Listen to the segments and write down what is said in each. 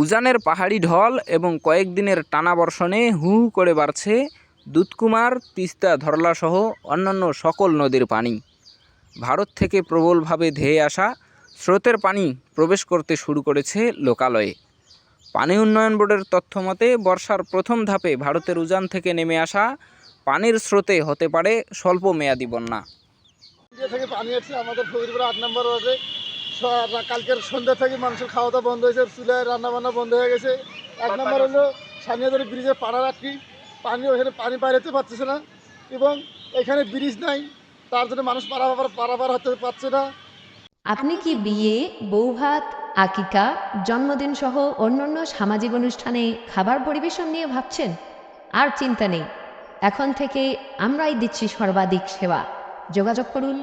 উজানের পাহাড়ি ঢল এবং কয়েকদিনের টানা বর্ষণে হু করে বাড়ছে দুধকুমার, তিস্তা ধরলা সহ অন্যান্য সকল নদীর পানি। ভারত থেকে প্রবলভাবে ধেয়ে আসা স্রোতের পানি প্রবেশ করতে শুরু করেছে লোকালয়ে। পানি উন্নয়ন বোর্ডের তথ্য মতে, বর্ষার প্রথম ধাপে ভারতের উজান থেকে নেমে আসা পানির স্রোতে হতে পারে স্বল্প মেয়াদী বন্যা থেকে পানি আসছে আমাদের আট নম্বর কালকের সন্ধ্যা থেকে মানুষের খাওয়া দাওয়া বন্ধ হয়েছে চুলায় রান্না বান্না বন্ধ হয়ে গেছে। এক নম্বর হলো সানিয়াদের ব্রিজের পাড়ার আটকি পানি ওখানে পানি বাইরেতে পারতেছে না এবং এখানে ব্রিজ নাই তার জন্য মানুষ পারাপার পারাপার হতে পারছে না। আপনি কি বিয়ে বৌভাত আকিকা জন্মদিন সহ অন্যান্য সামাজিক অনুষ্ঠানে খাবার পরিবেশন নিয়ে ভাবছেন? আর চিন্তা নেই। এখন থেকে আমরাই দিচ্ছি সর্বাধিক সেবা। যোগাযোগ করুন।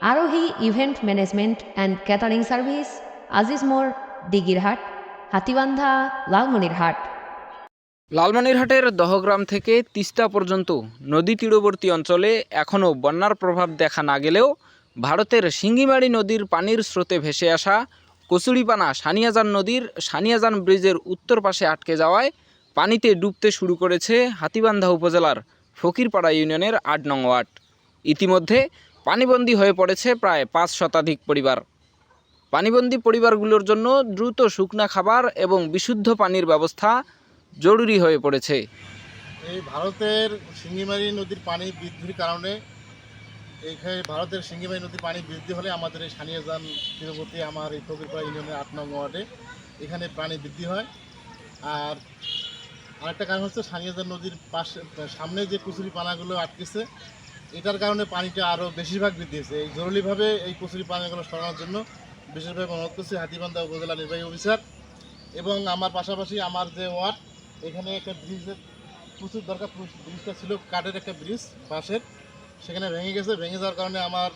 Arohi event management and catering service, Aziz মোড় দিগিরহাট হাতিবান্ধা, লালমনিরহাট। লালমনিরহাটের দহগ্রাম থেকে তিস্তা পর্যন্ত নদী তীরবর্তী অঞ্চলে এখনও বন্যার প্রভাব দেখা না গেলেও ভারতের সিঙ্গিমারি নদীর পানির স্রোতে ভেসে আসা কচুরিপানা সানিয়াজান নদীর সানিয়াজান ব্রিজের উত্তর পাশে আটকে যাওয়ায় পানিতে ডুবতে শুরু করেছে হাতিবান্ধা উপজেলার ফকিরপাড়া ইউনিয়নের আট নং ওয়ার্ড। ইতিমধ্যে পানিবন্দী হয়ে পড়েছে প্রায় পাঁচ শতাধিক পরিবার। পানিবন্দী পরিবারগুলোর জন্য দ্রুত শুকনা খাবার এবং বিশুদ্ধ পানির ব্যবস্থা জরুরি হয়ে পড়েছে। এই ভারতের সিঙ্গিমারি নদীর পানি বৃদ্ধির কারণে এইখানে ভারতের সিঙ্গিমারি নদীর পানি বৃদ্ধি হলে আমাদের এই সানিয়াজান তীরবর্তী আমার এই ফকিরপাড়া ইউনিয়নের আট নং ওয়ার্ডে এখানে পানি বৃদ্ধি হয়। আর আরেকটা কারণ হচ্ছে সানিয়াজান নদীর পাশে, সামনে যে কুচুরি পানাগুলো আটকেছে, এটার কারণে পানিটা আরও বেশিরভাগ বৃদ্ধি হয়েছে। এই জরুরিভাবে এই কুচুরি পানাগুলো সরানোর জন্য বিশেষভাবে অনুরোধ করছি হাতিবান্ধা উপজেলা নির্বাহী অফিসার এবং আমার পাশাপাশি আমার যে ওয়ার্ড, এখানে একটা ব্রিজের প্রচুর দরকার ব্রিজটা ছিল কাঠের একটা ব্রিজ বাঁশের সেখানে ভেঙে গেছে। ভেঙে যাওয়ার কারণে আমার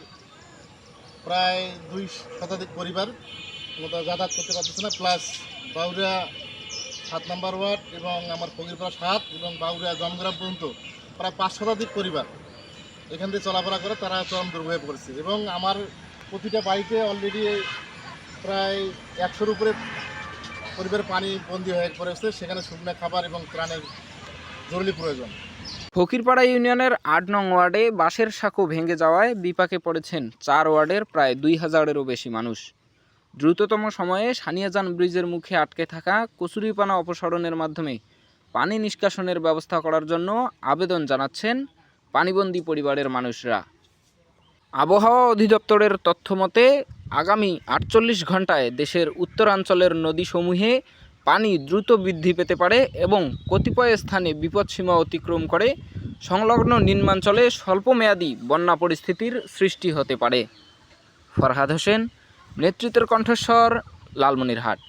প্রায় দুই শতাধিক পরিবার যাতায়াত করতে পারতেছে না। প্লাস বাউরিয়া সাত নম্বর ওয়ার্ড এবং আমার ফকিরপাড়া সাত এবং বাউরিয়া জমগ্রাম পর্যন্ত প্রায় পাঁচ শতাধিক পরিবার এখান থেকে চলাফেরা করে, তারা চরম দুর্ভোগ পড়েছে। এবং আমার প্রতিটা বাড়িতে অলরেডি প্রায় একশোর উপরে পরিবারের পানি বন্দী হয়ে পড়েছে। সেখানে শুকনো খাবার এবং ত্রাণের জরুরি প্রয়োজন। ফকিরপাড়া ইউনিয়নের আট নং ওয়ার্ডে বাঁশের সাঁকো ভেঙে যাওয়ায় বিপাকে পড়েছেন চার ওয়ার্ডের প্রায় দুই হাজারেরও বেশি মানুষ। দ্রুততম সময়ে সানিয়াজান ব্রিজের মুখে আটকে থাকা কচুরিপানা অপসারণের মাধ্যমে পানি নিষ্কাশনের ব্যবস্থা করার জন্য আবেদন জানাচ্ছেন পানিবন্দী পরিবারের মানুষরা। আবহাওয়া অধিদপ্তরের তথ্য মতে আগামী আটচল্লিশ ঘন্টায় দেশের উত্তরাঞ্চলের নদীসমূহে পানি দ্রুত বৃদ্ধি পেতে পারে এবং কতিপয় স্থানে বিপদসীমা অতিক্রম করে সংলগ্ন নিম্নাঞ্চলে স্বল্পমেয়াদী বন্যা পরিস্থিতির সৃষ্টি হতে পারে। ফরহাদ হোসেন নেতৃত্বের কণ্ঠস্বর লালমনিরহাট।